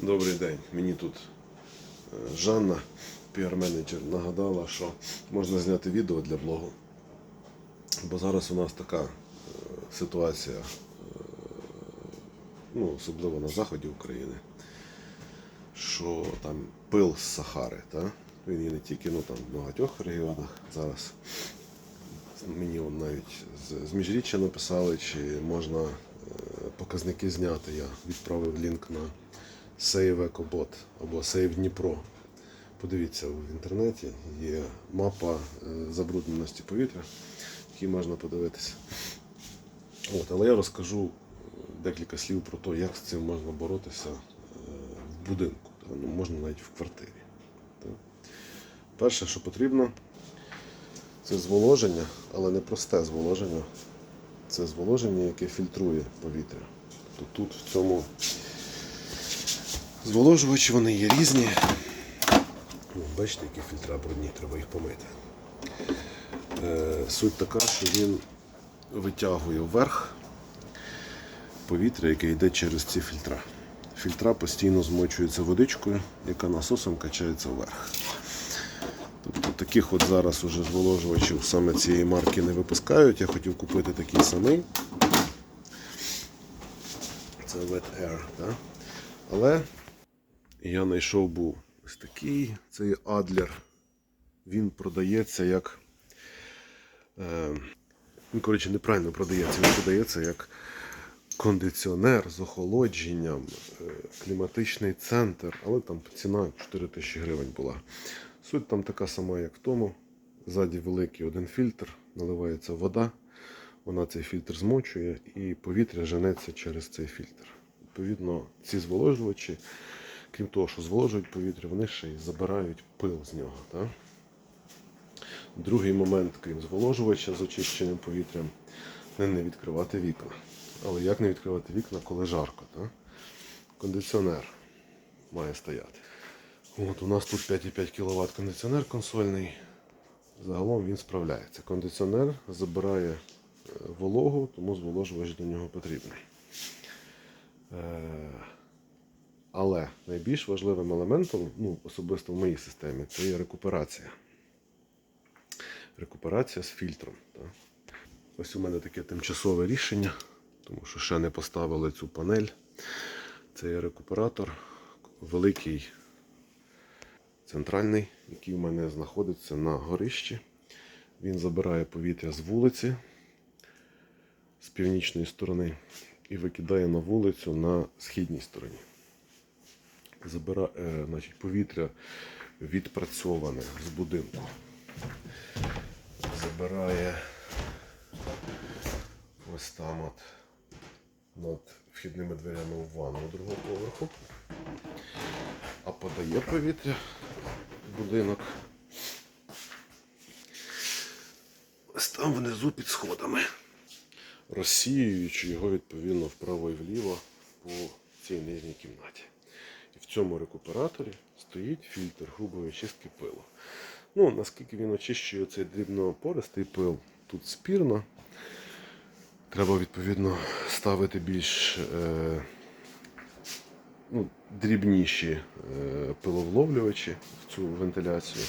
Добрий день. Мені тут е, Жанна, піар-менеджер, нагадала, що можна зняти відео для блогу. Бо зараз у нас така е, ситуація, е, ну, особливо на заході України, що там пил з Сахари, та? він є не тільки ну, там, в багатьох регіонах зараз. Мені навіть з, міжріччя написали, чи можна показники зняти. Я відправив лінк на Save EcoBot або Save Дніпро. Подивіться в інтернеті, є мапа е, забрудненості повітря, які можна подивитися. От, але я розкажу е, декілька слів про те, як з цим можна боротися е, в будинку, ну, можна навіть в квартирі. Перше, що потрібно, це зволоження, але не просте зволоження. Це зволоження, яке фільтрує повітря. Тобто тут в цьому зволожувачі вони є різні. Бачите, які фільтра брудні, треба їх помити. Е, суть така, що він витягує вверх повітря, яке йде через ці фільтра. Фільтра постійно змочуються водичкою, яка насосом качається вверх. Тобто таких от зараз уже зволожувачів саме цієї марки не випускають. Я хотів купити такий самий. Це Wet Air. Да? Але я знайшов був ось такий, це є Adler. Він продається як. Е, він, коротше, неправильно продається. Він продається як кондиціонер з охолодженням, е, кліматичний центр, але там ціна 4 тисячі гривень була. Суть там така сама, як в тому. Ззаді великий один фільтр, наливається вода, вона цей фільтр змочує і повітря женеться через цей фільтр. Відповідно, ці зволожувачі, крім того, що зволожують повітря, вони ще й забирають пил з нього. Так? Другий момент, крім зволожувача з очищеним повітрям, не, відкривати вікна. Але як не відкривати вікна, коли жарко? Так? Кондиціонер має стояти. От, у нас тут 5,5 кВт кондиціонер консольний. Загалом він справляється. Кондиціонер забирає е, вологу, тому зволожувач до нього потрібний. Але найбільш важливим елементом, ну, особисто в моїй системі, це є рекуперація. Рекуперація з фільтром. Так. Ось у мене таке тимчасове рішення, тому що ще не поставили цю панель. Це є рекуператор, великий центральний, який у мене знаходиться на горищі. Він забирає повітря з вулиці з північної сторони і викидає на вулицю на східній стороні. Забирає е, значить, повітря відпрацьоване з будинку. Забирає ось там от над вхідними дверями в ванну другого поверху а подає повітря в будинок. Ось там внизу під сходами, розсіюючи його відповідно вправо і вліво по цій нижній кімнаті. В цьому рекуператорі стоїть фільтр грубої очистки пилу. Ну, наскільки він очищує цей дрібнопористий пил, тут спірно. Треба відповідно ставити більш е, ну, дрібніші е, пиловловлювачі в цю вентиляцію.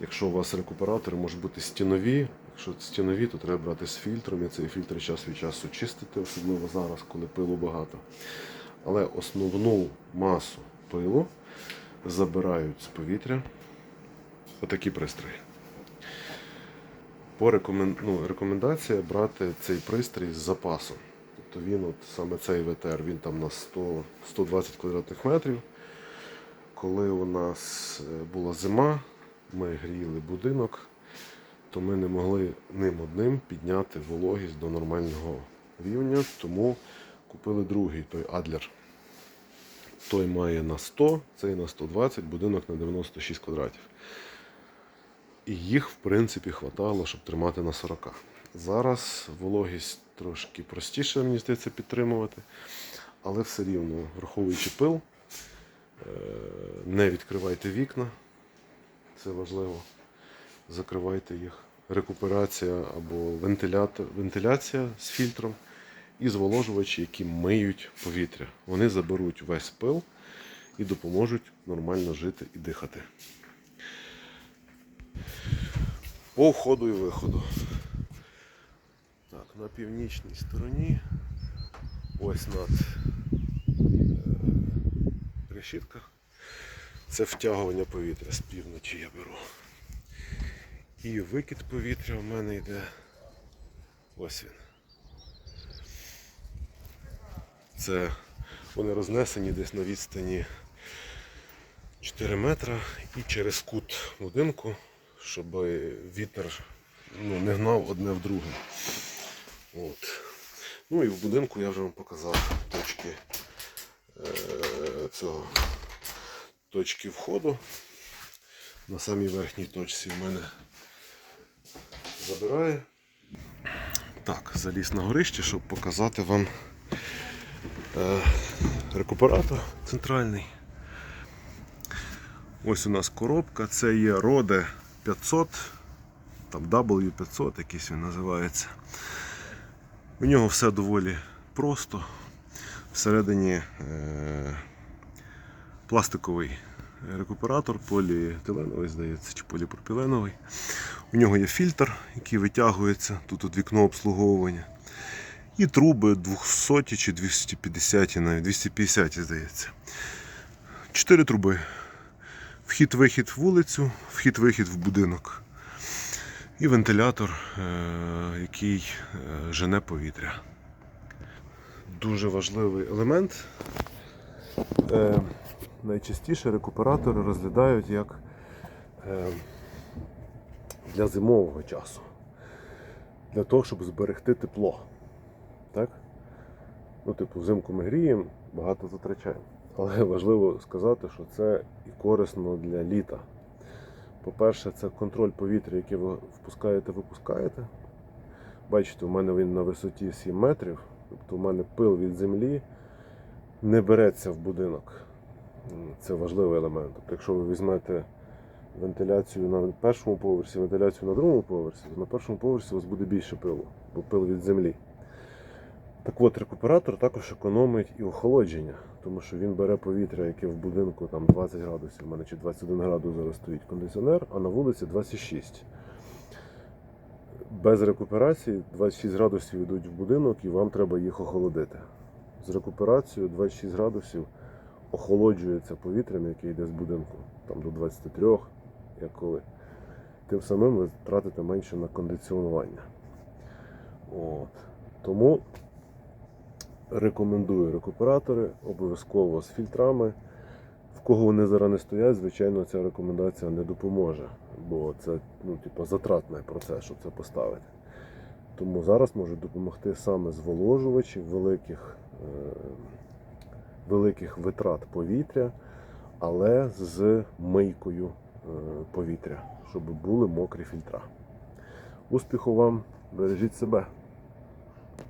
Якщо у вас рекуператори можуть бути стінові, якщо стінові, то треба брати з фільтром і цей фільтр час від часу чистити, особливо зараз, коли пилу багато. Але основну масу пилу забирають з повітря отакі пристрої. По рекомен... ну, рекомендація брати цей пристрій з запасом. Тобто він, от саме цей ВТР, він там на 100, 120 квадратних метрів. Коли у нас е, була зима, ми гріли будинок, то ми не могли ним одним підняти вологість до нормального рівня, тому купили другий той Адлер. Той має на 100, цей на 120, будинок на 96 квадратів. І їх, в принципі, хватало, щоб тримати на 40. Зараз вологість трошки простіше, мені здається, підтримувати. Але все рівно, враховуючи пил, е, не відкривайте вікна. Це важливо. Закривайте їх. Рекуперація або вентиляція з фільтром і зволожувачі, які миють повітря. Вони заберуть весь пил і допоможуть нормально жити і дихати. По входу і виходу. Так, на північній стороні. Ось над е, решітка. Це втягування повітря з півночі я беру. І викид повітря в мене йде. Ось він. Це вони рознесені десь на відстані 4 метра і через кут будинку, щоб вітер ну, не гнав одне в друге. От. Ну і в будинку я вже вам показав точки е, цього точки входу. На самій верхній точці в мене забирає. Так, заліз на горище, щоб показати вам рекуператор центральний. Ось у нас коробка, це є Rode 500, там W500 якийсь він називається. У нього все доволі просто. Всередині е, пластиковий рекуператор, поліетиленовий, здається, чи поліпропіленовий. У нього є фільтр, який витягується, тут от вікно обслуговування. І труби 200 чи 250, навіть 250, здається. Чотири труби. Вхід-вихід в вулицю, вхід-вихід в будинок. І вентилятор, е, який е, жене повітря. Дуже важливий елемент. Е, Найчастіше рекуператори розглядають як для зимового часу. Для того, щоб зберегти тепло. Так? Ну, типу, взимку ми гріємо, багато затрачаємо. Але важливо сказати, що це і корисно для літа. По-перше, це контроль повітря, яке ви впускаєте, випускаєте. Бачите, у мене він на висоті 7 метрів, тобто у мене пил від землі не береться в будинок. Це важливий елемент. Тобто, якщо ви візьмете вентиляцію на першому поверсі, вентиляцію на другому поверсі, то на першому поверсі у вас буде більше пилу, бо пил від землі. Так от, рекуператор також економить і охолодження, тому що він бере повітря, яке в будинку там 20 градусів, у мене чи 21 градус зараз стоїть кондиціонер, а на вулиці 26. Без рекуперації 26 градусів йдуть в будинок і вам треба їх охолодити. З рекуперацією 26 градусів охолоджується повітрям, яке йде з будинку, там до 23, як коли. Тим самим ви тратите менше на кондиціонування. От. Тому рекомендую рекуператори, обов'язково з фільтрами. В кого вони зараз не стоять, звичайно, ця рекомендація не допоможе, бо це ну, типу, затратний процес, щоб це поставити. Тому зараз можуть допомогти саме зволожувачі великих, е, великих витрат повітря, але з мийкою е, повітря, щоб були мокрі фільтра. Успіху вам, бережіть себе!